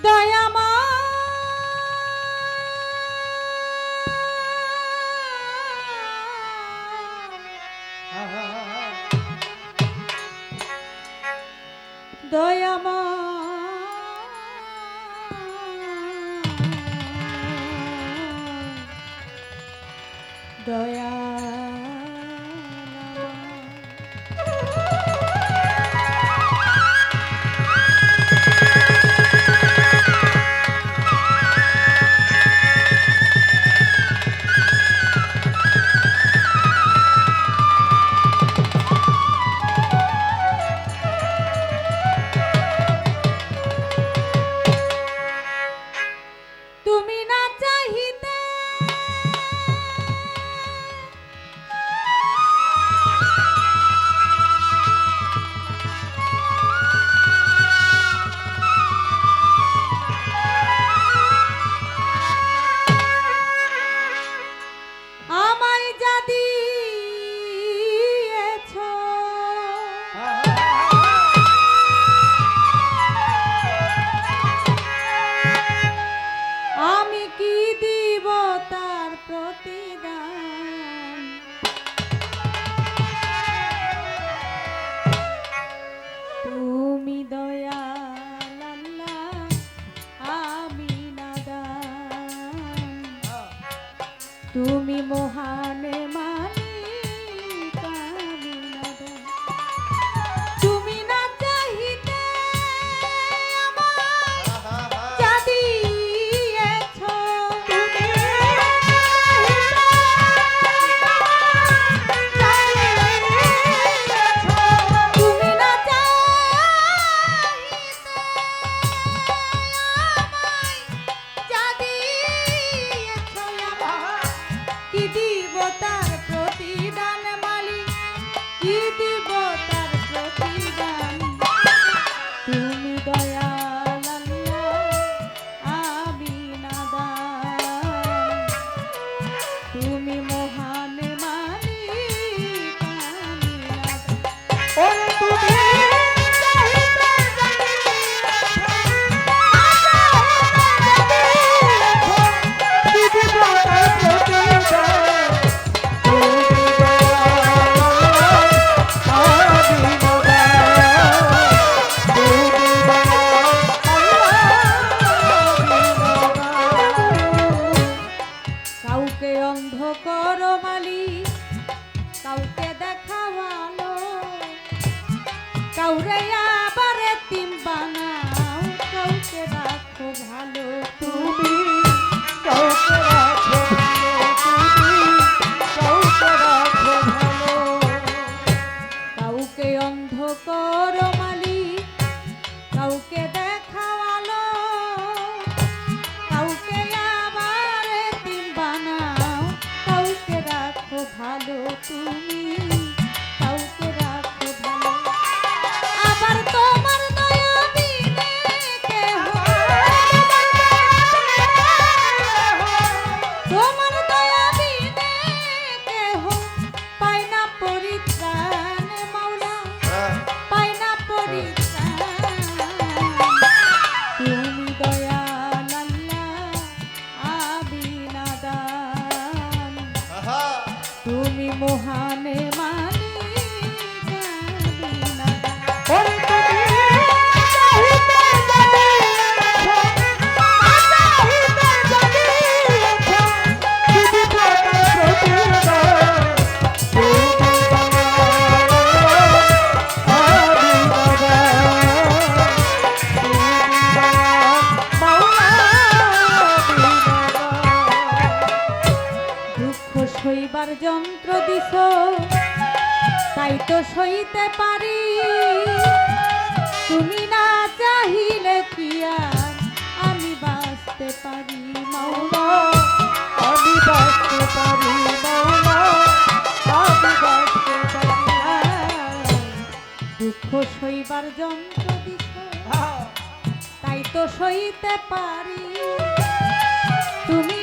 দয়ামা কাউকে অন্ধ করো মালি কাউকে দেখাওয়ালো। কাউরে আবার তিম বানাও, কাউকে রাখো ভালো তুমি। কাউকে যন্ত্র দিস, তাই তো সইতে পারি। তুমি না চাহিলে কি আর আমি বাঁচতে পারি আমি বাঁচতে পারি দুঃখ সইবার যন্ত্র দিছ তাই তো সইতে পারি। তুমি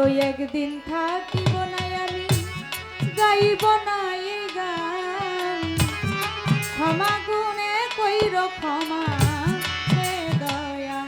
হয়তো একদিন থাকিব না আমি গাইব না এই গান। ক্ষমা গুণে কইর ক্ষমা দয়া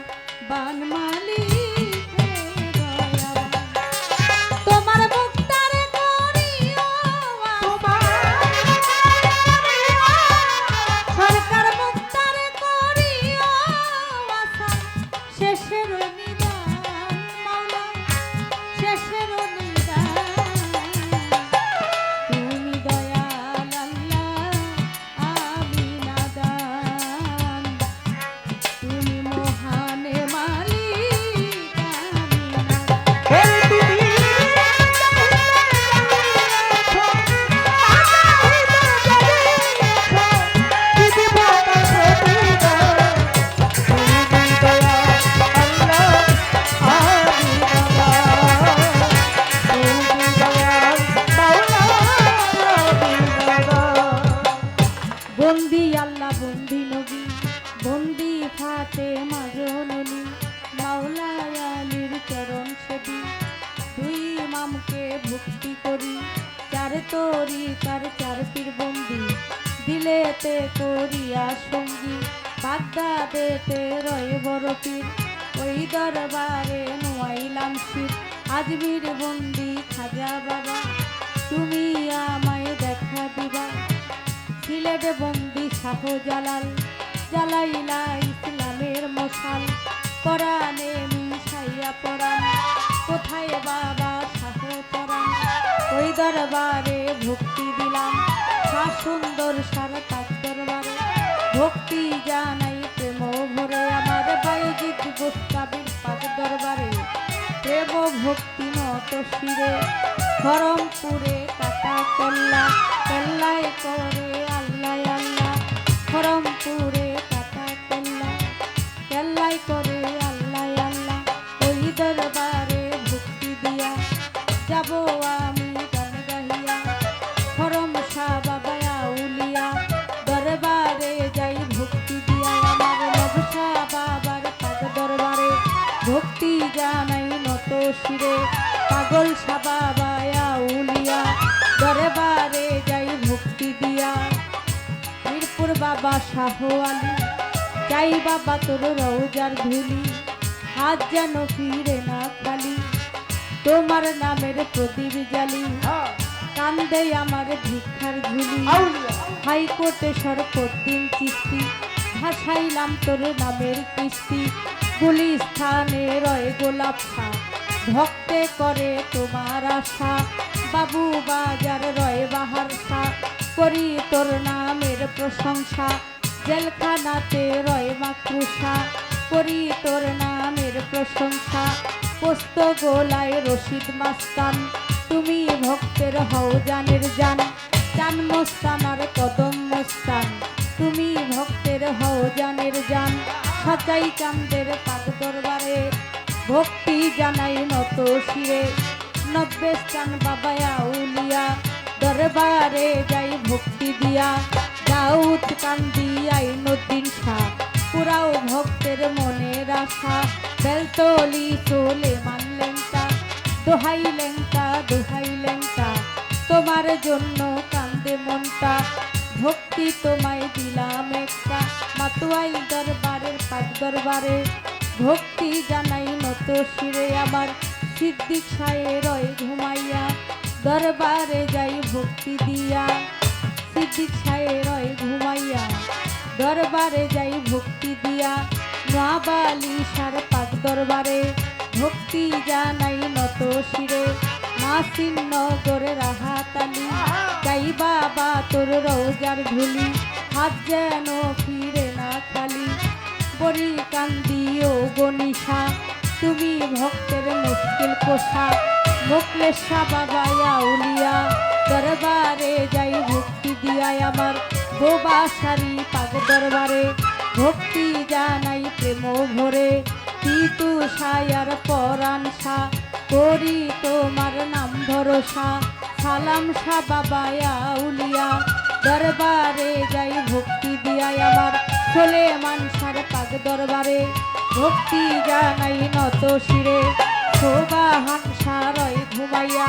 সঙ্গী বাগদাদেতে রয় বড় পীর ওই দরবারে নোয়াইলাম শির। আজমির বন্দি খাজা বাবা, তুমি আমায় দেখা দিবা। সিলেটে বন্দি শাহ জালাল, জালাইলা ইসলামের মশাল। পরাণে মিশাইয়া পরাণ, কোথায় বাবা শাহ পরাণ? ওই দরবারে ভক্তি দিলাম। শাহ সুন্দর সারা দরবারে ভক্তি জানাইতে মোহরে আমার বাইজিৎ গোস্তাবির পাক দরবারে। প্রেম ভক্তি মত শিরে খরমপুরে কাটা কল্লা, কল্লায় করে আল্লাহ আল্লাহ। খরমপুরে বাবা শাহ আলী যাই বাবা তোর রৌজার ধুলি হাত যেন ফিরে না খালি। তোমার নামের প্রদীপ জালি কান্দে আমার ভিক্ষার ঝুলি। হাইকোর্টে সরপদ্দিন চিস্তি ভাসাইলাম তোর নামের কিস্তি। গুলি স্থানে রয় গোলাপ ভক্তে করে তোমার আশা। বাবু বাজার রয় বাহার সা করি তোর নামের প্রশংসা। জেলখানাতে রয় মাকরুষা করি তোর নামের প্রশংসা। পোস্ত গোলায় রশিদ মাস্তান। তুমি ভক্তের হও জানের জান। চান মোস্তান আর কদম মোস্তান। তুমি ভক্তের হও জানের জান। সাজাই চান্দের পাক দরবারে। ভক্তি জানাই নত শিরে। নব্বে স্থান বাবা আউলিয়া। দরবারে যাই ভক্তি দিয়া। দাউদ কান্দি আইনুদ্দিন শাহ পুরাও ভক্তের মনের আশা। বেলতলি চলে মানলেনটা দোহাই লেঙ্কা দোহাই লেঙ্কা তোমার জন্য কান্দে মনটা ভক্তি তোমায় দিলাম একটা। মাতুয়াই দরবারের পাক দরবারে। ভক্তি জানাই নত শিরে আমার। সিদ্দিক সায়ে রয় ঘুমাইয়া দরবারে যাই ভক্তি দিয়া সিদ্দিক সায়ে রয় ঘুমাইয়া। দরবারে যাই ভক্তি দিয়া, নোয়াবালি সার পাক দরবারে। ভক্তি জানাই নত শিরে মাসিন নগরে রাহাতালি। যাই বাবা তোর রৌজার ধুলি, হাত যেন ফিরে না খালি। বড়ি কান্দি ও গনিশা তুমি ভক্তের মুশকিল কোষা মোকলেশা বাবা আউলিয়া দরবারে যাই ভক্তি দিয়াই আমার বোবা সারি পাগ দরবারে। ভক্তি জানাই প্রেম ভরে, তিতু সায়ার পরাণ সা, করি তোমার নাম ভরসা। সালাম সা বাবায়া উলিয়া, দরবারে যাই ভক্তি দিয়াই আমার ছোলে মানসার পাক দরবারে। ভক্তি জানাই নত শিরে শোভা হানসা রয় ঘুমাইয়া,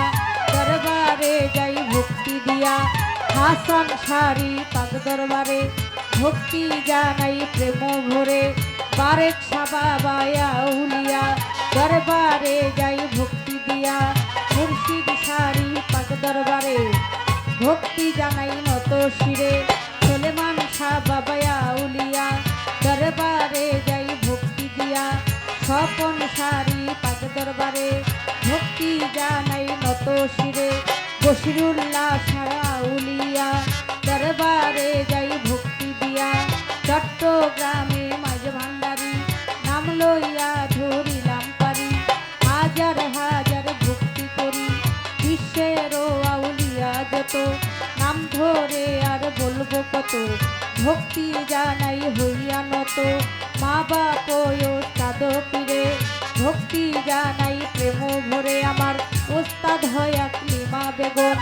দরবারে যাই ভক্তি দিয়া। হাসান সারি পাক দরবারে, ভক্তি জানাই প্রেম ভরে। বারেক সাবাবায়া উলিয়া, দরবারে যাই ভক্তি দিয়া। মুর্শিদ সারি পাক দরবারে, ভক্তি জানাই নত শিরে। সোলেমান শাহ বাবায়া উলিয়া, দরবারে যাই ভক্তি দিয়া। স্বপন সারি পাক দরবারে, ভক্তি জানাই নত শিরে। বসিরুল্লাহ সারা উলিয়া, দরবারে যাই ভক্তি দিয়া। চট্টগ্রামে মাঝ ভান্ডারি, নাম লইয়া ধরিলাম পারি। হাজার হাজার ভক্তি করি, বিশ্বের আউলিয়া যত। নাম ধরে আর বলব কত, ভক্তি জানাই হইয়া নত। মা বাপ ওস্তাদ পীরে ভক্তি জানাই প্রেম ভরে আমার। ওস্তাদ হয় আসি মা বেগন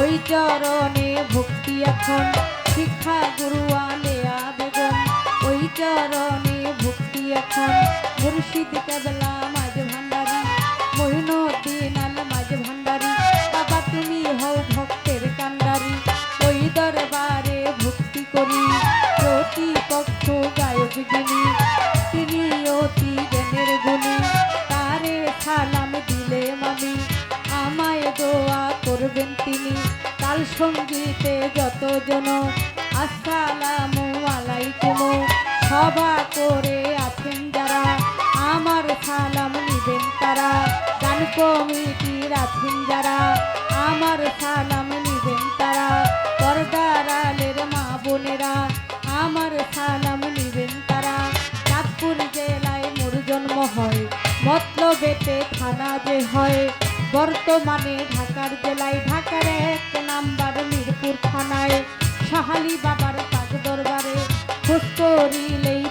ওই চরণে ভক্তি এখন। শিক্ষা গুরু আলেয়া বেগম, ওই চরণে ভক্তি এখন। মুর্শিদ কেবলা যতজন, আসসালামু আলাইকুম। সভা করে আছেন যারা, আমার সালাম নিবেন তারা। গান কমিটির আছেন যারা, আমার সালাম নিবেন তারা। পর্দার আলের মা বোনেরা, আমার সালাম নিবেন তারা। নাগপুর জেলায় মোর জন্ম হয়, মতলবেতে থানা যে হয়। বর্তমানে ঢাকার জেলায় ঢাকার এক সাহালি বাবার পাক দরবারে খোঁজ করিলেই